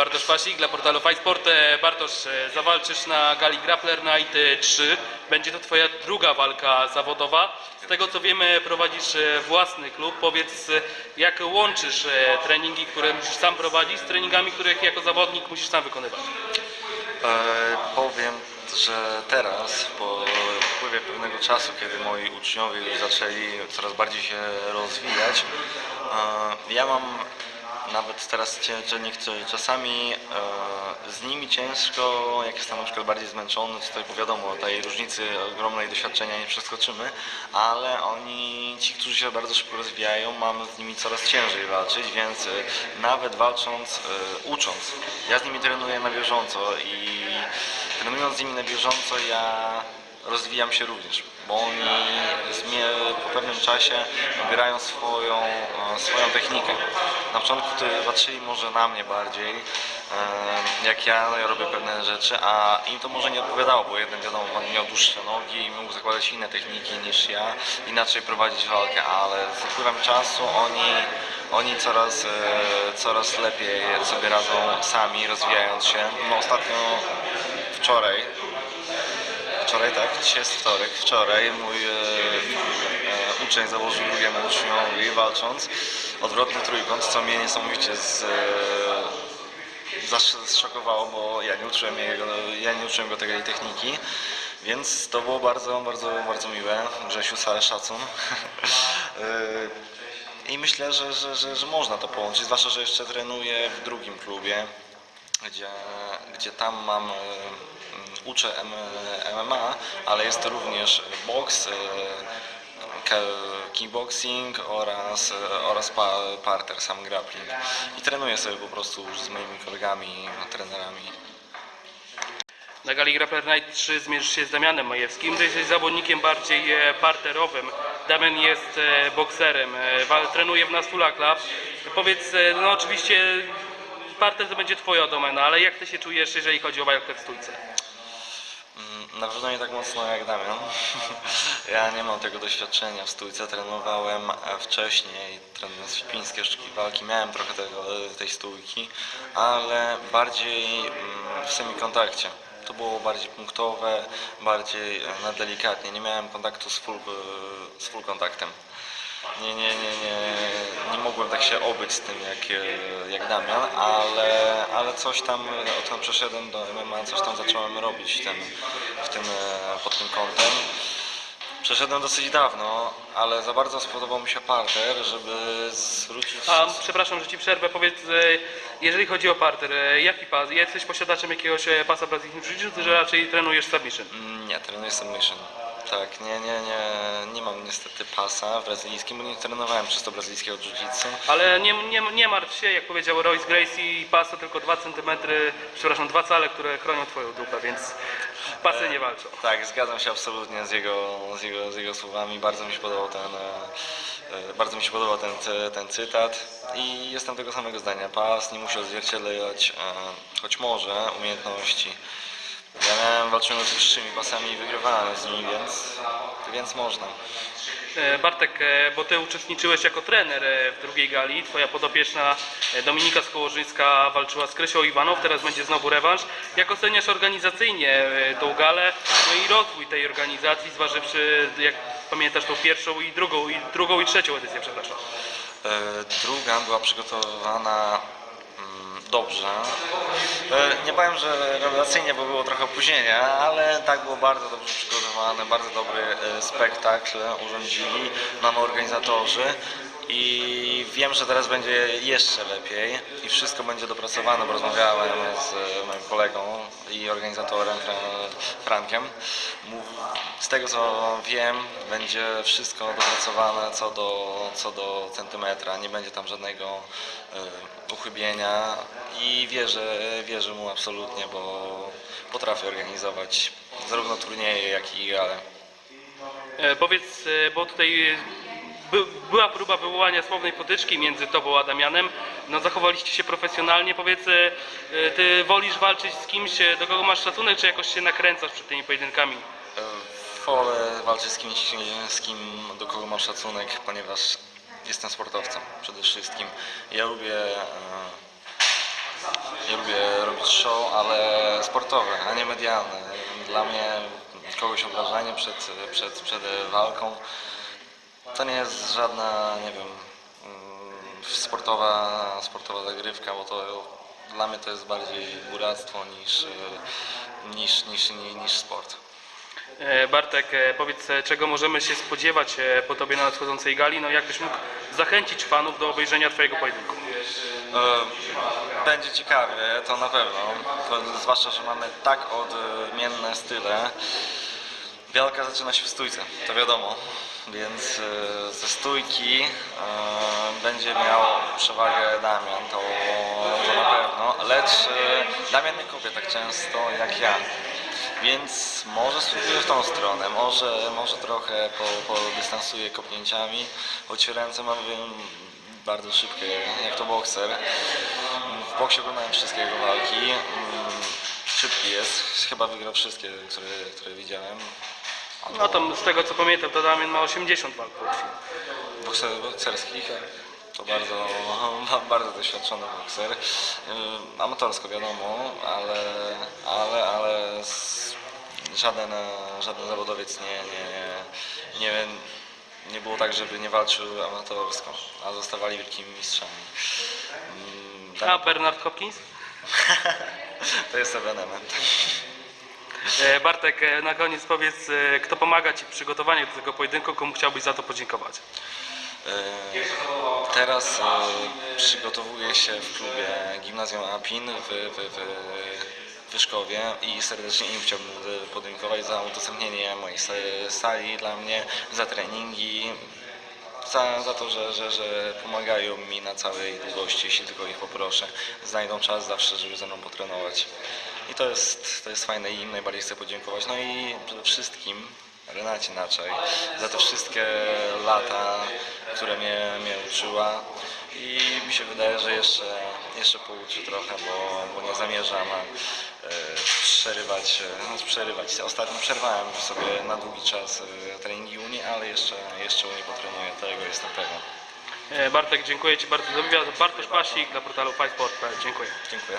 Bartosz Pasik dla portalu Fightsport. E, Bartosz, e, zawalczysz na gali Grappler Night e, 3. Będzie to twoja druga walka zawodowa. Z tego co wiemy prowadzisz e, własny klub. Powiedz e, jak łączysz e, treningi, które musisz sam prowadzić z treningami, których jako zawodnik musisz sam wykonywać. E, powiem, że teraz, po upływie pewnego czasu, kiedy moi uczniowie już zaczęli coraz bardziej się rozwijać, e, ja mam nawet teraz cię- że niektórzy czasami e, z nimi ciężko, jak jestem na przykład bardziej zmęczony, tutaj bo wiadomo, tej różnicy ogromnej doświadczenia nie przeskoczymy, ale oni, ci, którzy się bardzo szybko rozwijają, mam z nimi coraz ciężej walczyć, więc e, nawet walcząc, e, ucząc, ja z nimi trenuję na bieżąco i trenując z nimi na bieżąco ja rozwijam się również, bo oni po pewnym czasie nabierają swoją, e, technikę. Na początku to patrzyli może na mnie bardziej, jak ja, no ja robię pewne rzeczy, a im to może nie odpowiadało, bo jeden wiadomo, on miał dłuższe nogi i mógł zakładać inne techniki niż ja, inaczej prowadzić walkę, ale z upływem czasu oni, oni coraz, e, coraz lepiej sobie radzą sami, rozwijając się. No ostatnio wczoraj Wczoraj tak, dzisiaj jest wtorek. Wczoraj mój e, uczeń założył drugiemu uczniowi walcząc odwrotny trójkąt, co mnie niesamowicie z, e, zasz- zszokowało, bo ja nie uczyłem jego, ja nie uczyłem go tej techniki. Więc to było bardzo, bardzo, bardzo miłe. Grzesiu, cały szacun. E, I myślę, że, że, że, że można to połączyć, zwłaszcza, że jeszcze trenuję w drugim klubie gdzie, gdzie tam mam, e, uczę MMA, ale jest to również boks, kickboxing oraz, e, oraz pa, parter, sam grappling. I trenuję sobie po prostu już z moimi kolegami, trenerami. Na gali Grappler Night 3 zmierzysz się z Damianem Majewskim. Ty jesteś zawodnikiem bardziej e, parterowym. Damian jest e, bokserem. E, Trenuje w Nastula Club. Powiedz, e, no oczywiście parter to będzie twoja domena, ale jak ty się czujesz, jeżeli chodzi o walkę w stójce? Na pewno nie tak mocno jak Damian. Ja nie mam tego doświadczenia w stójce. Trenowałem e, wcześniej, trenując filipińskie sztuki walki, miałem trochę tego, tej stójki, ale bardziej mm, w semikontakcie. To było bardziej punktowe, bardziej e, na delikatnie. Nie miałem kontaktu z full, e, z full kontaktem. Nie, nie, nie, nie, nie mogłem tak się obyć z tym jak, e, jak Damian, ale, ale coś tam, odkąd przeszedłem do MMA, coś tam zacząłem robić tym, w tym, e, pod tym kątem. Przeszedłem dosyć dawno, ale za bardzo spodobał mi się parter, żeby zwrócić... A przepraszam, że ci przerwę. Powiedz, e, jeżeli chodzi o parter, e, jaki pas? Jesteś posiadaczem jakiegoś e, pasa brazylijskiego czy raczej trenujesz submission? Mm, Nie, trenuję submission. Tak, nie, nie, nie, nie mam niestety pasa brazylijskim, bo nie trenowałem przez to brazylijskiego jiu-jitsu. Ale nie, nie, nie martw się, jak powiedział Royce Gracie, pas to tylko 2 cm, przepraszam, dwa cale, które chronią twoją dupę, więc pasy nie walczą. Tak, zgadzam się absolutnie z jego, z jego, z jego słowami. Bardzo mi się podobał ten, e, e, bardzo mi się podobał ten, cy- ten cytat i jestem tego samego zdania. Pas nie musi odzwierciedlać, e, choć może, umiejętności. Ja miałem walczyłem z wyższymi pasami i wygrywałem z nimi, więc, więc można. E, Bartek, e, bo ty uczestniczyłeś jako trener e, w drugiej gali, twoja podopieczna e, Dominika Skołożyńska walczyła z Krysią Iwanow, teraz będzie znowu rewanż. Jak oceniasz organizacyjnie e, tą galę, no i rozwój tej organizacji, zważywszy, jak pamiętasz, tą pierwszą i drugą, i drugą i trzecią edycję, przepraszam. E, Druga była przygotowana dobrze. E, Nie powiem, że rewelacyjnie, bo było trochę opóźnienia, ale tak było bardzo dobrze przygotowane, bardzo dobry e, spektakl urządzili, mamy organizatorzy i wiem, że teraz będzie jeszcze lepiej i wszystko będzie dopracowane, bo rozmawiałem z e, moim kolegą i organizatorem Fra- Frankiem. Z tego co wiem, będzie wszystko dopracowane co do, co do centymetra, nie będzie tam żadnego e, uchybienia i wierzę, wierzę mu absolutnie, bo potrafi organizować zarówno turnieje, jak i gale. E, Powiedz, bo tutaj by, była próba wywołania słownej potyczki między tobą a Damianem. No zachowaliście się profesjonalnie. Powiedz, e, e, ty wolisz walczyć z kimś, e, do kogo masz szacunek, czy jakoś się nakręcasz przed tymi pojedynkami? E, Wolę walczyć z kimś, z kim, do kogo mam szacunek, ponieważ jestem sportowcem przede wszystkim. Ja lubię e, Ja lubię robić show, ale sportowe, a nie medialne. Dla mnie kogoś obrażanie przed, przed, przed walką to nie jest żadna, nie wiem, mm, sportowa, sportowa zagrywka, bo to dla mnie to jest bardziej buractwo niż, e, niż, niż, niż, sport. E, Bartek, e, powiedz, czego możemy się spodziewać po tobie na nadchodzącej gali? No jakbyś mógł zachęcić fanów do obejrzenia twojego pojedynku? Będzie ciekawie, to na pewno. Zwłaszcza, że mamy tak odmienne style. Wielka zaczyna się w stójce, to wiadomo. Więc e, ze stójki e, będzie miał przewagę Damian, to, to na pewno. Lecz e, Damian nie kopie tak często jak ja. Więc może spróbuję w tą stronę, może, może trochę po, podystansuję kopnięciami, choć ręce mam bardzo szybkie, jak to bokser. W boksie oglądałem wszystkie jego walki. Mm, Szybki jest, chyba wygrał wszystkie, które, które widziałem. No to z tego co pamiętam, to Damian ma 80 walk w boksie. Bokser, bokserskich. To bardzo, bardzo doświadczony bokser. Amatorsko wiadomo, ale, ale, ale żaden, e, żaden zawodowiec nie, nie, nie, nie było tak, żeby nie walczył amatorsko, a zostawali wielkimi mistrzami. A Bernard Hopkins? To jest ewenement. E, Bartek, e, na koniec powiedz, e, kto pomaga ci w przygotowaniu do tego pojedynku, komu chciałbyś za to podziękować? Teraz przygotowuję się w klubie Gimnazjum Apin w, w, w Wyszkowie i serdecznie im chciałbym podziękować za udostępnienie mojej sa- sali dla mnie, za treningi, za, za to, że, że, że pomagają mi na całej długości, jeśli tylko ich poproszę. Znajdą czas zawsze, żeby ze mną potrenować. I to jest, to jest fajne i im najbardziej chcę podziękować. No i przede wszystkim Renacie Naczaj za te wszystkie lata, które mnie, mnie uczyła i mi się wydaje, że jeszcze, jeszcze pouczy trochę, bo, bo nie zamierzam e, przerywać, e, no, przerywać. Ostatnio przerwałem sobie na długi czas e, treningi Unii, ale jeszcze, jeszcze Unii potrenuję, tego jestem pewien. Bartek, dziękuję ci bardzo za wywiad. Bartosz Pasik dla portalu Fightsport.pl. Dziękuję. Dziękuję.